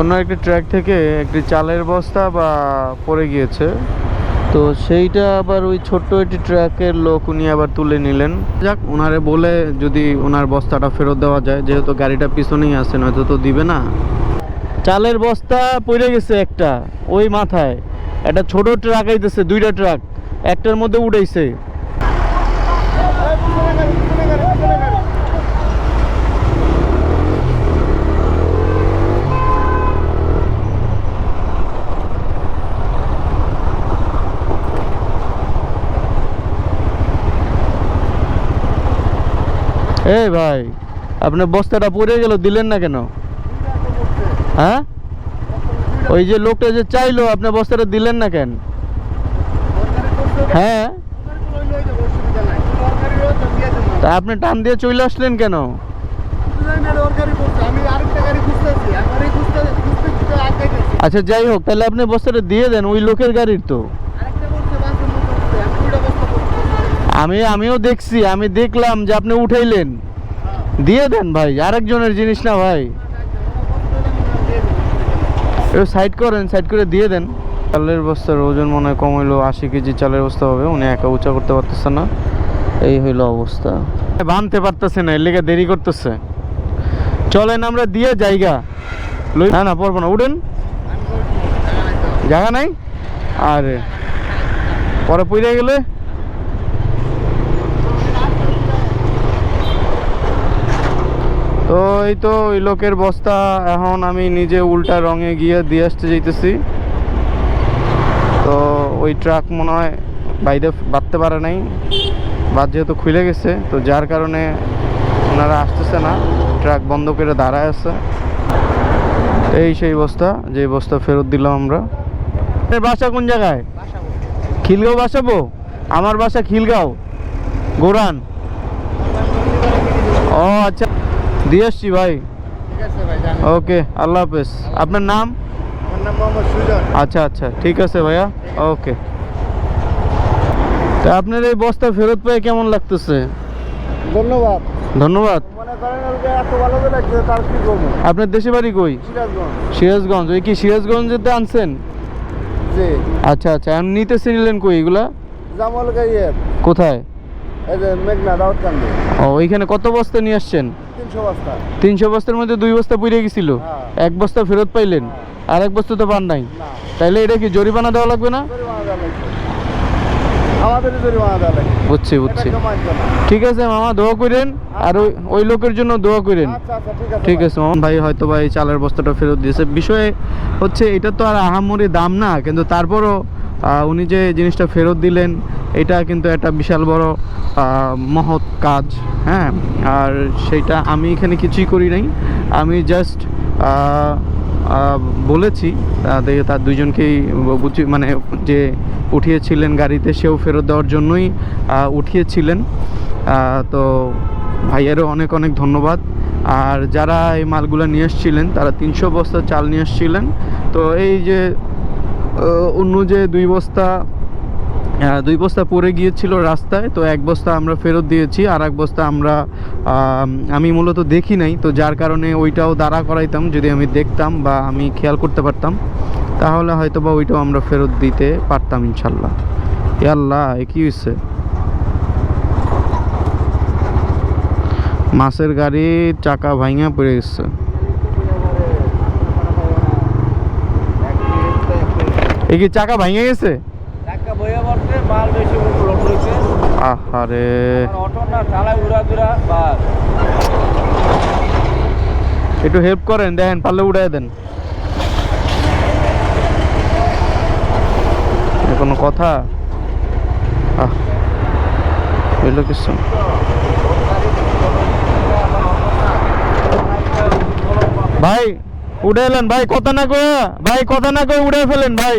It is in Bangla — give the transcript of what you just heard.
অন্য একটি ট্র্যাক থেকে একটি চালের বস্তা বা পড়ে গিয়েছে। তো সেইটা আবার ওই ছোট্ট একটি ট্র্যাকের লোক উনি আবার তুলে নিলেন। যাক ওনারে বলে যদি ওনার বস্তাটা ফেরত দেওয়া যায়, যেহেতু গাড়িটা পিছনেই আছে, নয়তো তো দিবে না। চালের বস্তা পড়ে গেছে একটা, ওই মাথায়। একটা ছোট ট্রাক আইতেছে, দুইটা ট্রাক, একটার মধ্যে উঠাইছে। এই ভাই, আপনার বস্তাটা পড়ে গেল, দিলেন না কেন? হ্যাঁ? ওই যে লোকটা যে চাইলো, আপনার বস্তাটা দিলেন না কেন? হ্যাঁ? তা আপনি টান দিয়ে চলে আসলেন কেন? আচ্ছা যাই হোক, তাহলে আপনি বস্তাটা দিয়ে দেন, ওই লোকের গাড়ির তো। আমি আমিও দেখছি আমি দেখলাম যে আপনি উঠাইলেন। দিয়ে দেন ভাই আরেকজনের জিনিস না ভাই। সাইড করেন সাইড করে দিয়ে দেন। চালের বস্তার ওজন মনে হয় কম হইল আশি কেজি চালের বস্তা হবে উনি একা উঁচা করতে পারতেছে না। এই হইল অবস্থা। বানতে পারতেছে না এর লেগে দেরি করতেছে। চলেন আমরা দিয়ে জায়গা। না না পড়ব না উঠেন। জায়গা নাই? আর। পরে পইরে গেলে? তো এই তো ওই লোকের বস্তা, এখন আমি নিজে উল্টা রঙে গিয়ে দিয়ে আসতে যাইতেছি। তো ওই ট্রাক মনে হয় বাইরে বাঁধতে পারে নাই বাদ যেহেতু খুলে গেছে, তো যার কারণে ওনারা আসতেছে না ট্রাক বন্ধ করে দাঁড়ায় আছে। এই সেই বস্তা যে বস্তা ফেরত দিলাম আমরা। বাসা কোন জায়গায়? খিলগাঁও বাসাবো আমার বাসা খিলগাঁও। গোরান। ও আচ্ছা। দিয়ে আসছি ভাই। ওকে আল্লাহ হাফেজ। আপনার নাম? আচ্ছা আচ্ছা ঠিক আছে ভাইয়া। ওকে তা আপনার এই বস্তা ফেরত পেয়ে কেমন লাগতেছে? ধন্যবাদ। ধন্যবাদ। মনে আপনার দেশে বাড়ি কই? সিরাজগঞ্জ। ওই কি সিরাজগঞ্জেতে আনছেন? আচ্ছা আচ্ছা এখন নিতেছে নিলেন কই এগুলা? কোথায়? মেঘনা ও ওইখানে কত বস্তা নিয়ে আসছেন? তিনশো বস্তার মধ্যে দুই বস্তা পুড়ে গেছিল। হ্যাঁ। এক বস্তা ফেরত পাইলেন আর এক বস্তা তো পান নাই। তাইলে এটা কি জরিমানা দেওয়া লাগবে না? বুঝছি বুঝছি। ঠিক আছে মামা দোয়া করেন আর ওই ওই লোকের জন্য দোয়া করেন। আচ্ছা আচ্ছা ঠিক আছে। মামা। ভাই হয়তো ভাই চালের বস্তাটা ফেরত দিয়েছে। বিষয়ে হচ্ছে এটা তো আর আহামরি দাম না কিন্তু তারপরও উনি যে জিনিসটা ফেরত দিলেন এটা কিন্তু একটা বিশাল বড় মহৎ কাজ হ্যাঁ? আর সেটা আমি এখানে কিছুই করি নাই। আমি জাস্ট বলেছি তাদের তার দুইজনকেই বুঝি মানে যে উঠিয়েছিলেন গাড়িতে সেও ফেরত দেওয়ার জন্যই উঠিয়েছিলেন। তো ভাইয়েরও অনেক অনেক ধন্যবাদ। আর যারা এই মালগুলো নিয়ে এসেছিলেন, তারা তিনশো বস্তা চাল নিয়ে এসেছিলেন। তো এই যে অন্য যে দুই বস্তা দুই বস্তা পড়ে গিয়েছিল রাস্তায়, তো এক বস্তা আমরা ফেরত দিয়েছি আর এক বস্তা আমরা, আমি মূলত দেখি নাই, তো যার কারণে ওইটাও দাঁড়া করাইতাম, যদি আমি দেখতাম বা আমি খেয়াল করতে পারতাম, তাহলে হয়তো বা ওইটাও আমরা ফেরত দিতে পারতাম ইনশাল্লাহ। আল্লাহ, এ কি হয়েছে মাছের গাড়ি চাকা ভাঙা পড়ে গেছে। এ কি চাকা ভাঙে গেছে? পড়ছে, মাল বেশি লোড হয়েছে। আহারে। অটো না চালায় উড়া দুরা, বাস। একটু হেল্প করেন দেখেন পারলে উড়াই দেন। কোনো কথা? আহ হইল কিছু ভাই উড়ে এলেন ভাই কথা না কয়ে ভাই কথা না কয়ে উড়ে ফেলেন ভাই।